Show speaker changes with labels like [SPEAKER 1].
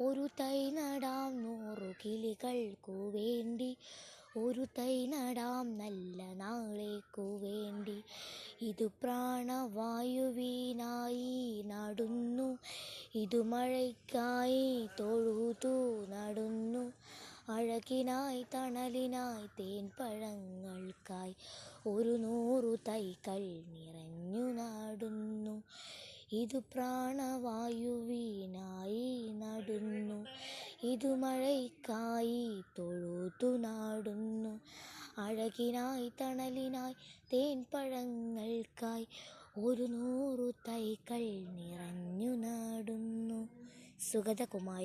[SPEAKER 1] ഒരു തൈ നടാം നൂറു കിളികൾക്കു വേണ്ടി. ഒരു തൈ നടാം നല്ല നാളേക്കു വേണ്ടി. ഇതു പ്രാണവായുവിനായി നടുന്നു. ഇതു മഴയ്ക്കായി തൊഴുതു നടുന്നു. അഴകിനായി തണലിനായി തേൻ പഴങ്ങൾക്കായി ഒരു നൂറു തൈകൾ നിറഞ്ഞു നാടുന്നു. ഇതു പ്രാണവായുവിനായി ഇതു മഴയ്ക്കായി തൊഴുതു നാടുന്നു. അഴകിനായി തണലിനായി തേൻപഴങ്ങൾക്കായി ഒരു നൂറു തൈകൾ നിറഞ്ഞു നാടുന്നു. സുഗതകുമാരി